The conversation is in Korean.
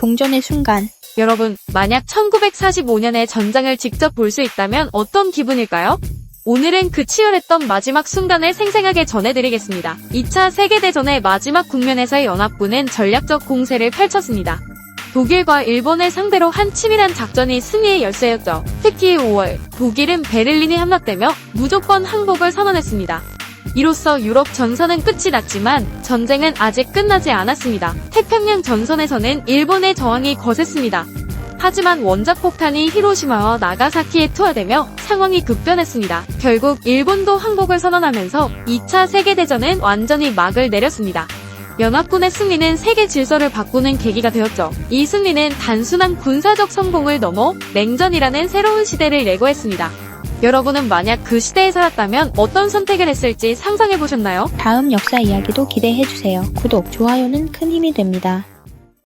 종전의 순간. 여러분, 만약 1945년의 전장을 직접 볼 수 있다면 어떤 기분일까요? 오늘은 그 치열했던 마지막 순간을 생생하게 전해드리겠습니다. 2차 세계대전의 마지막 국면에서의 연합군은 전략적 공세를 펼쳤습니다. 독일과 일본을 상대로 한 치밀한 작전이 승리의 열쇠였죠. 특히 5월, 독일은 베를린에 함락되며 무조건 항복을 선언했습니다. 이로써 유럽 전선은 끝이 났지만 전쟁은 아직 끝나지 않았습니다. 태평양 전선에서는 일본의 저항이 거셌습니다. 하지만 원자폭탄이 히로시마와 나가사키에 투하되며 상황이 급변했습니다. 결국 일본도 항복을 선언하면서 2차 세계대전은 완전히 막을 내렸습니다. 연합군의 승리는 세계 질서를 바꾸는 계기가 되었죠. 이 승리는 단순한 군사적 성공을 넘어 냉전이라는 새로운 시대를 예고했습니다. 여러분은 만약 그 시대에 살았다면 어떤 선택을 했을지 상상해 보셨나요? 다음 역사 이야기도 기대해주세요. 구독, 좋아요는 큰 힘이 됩니다.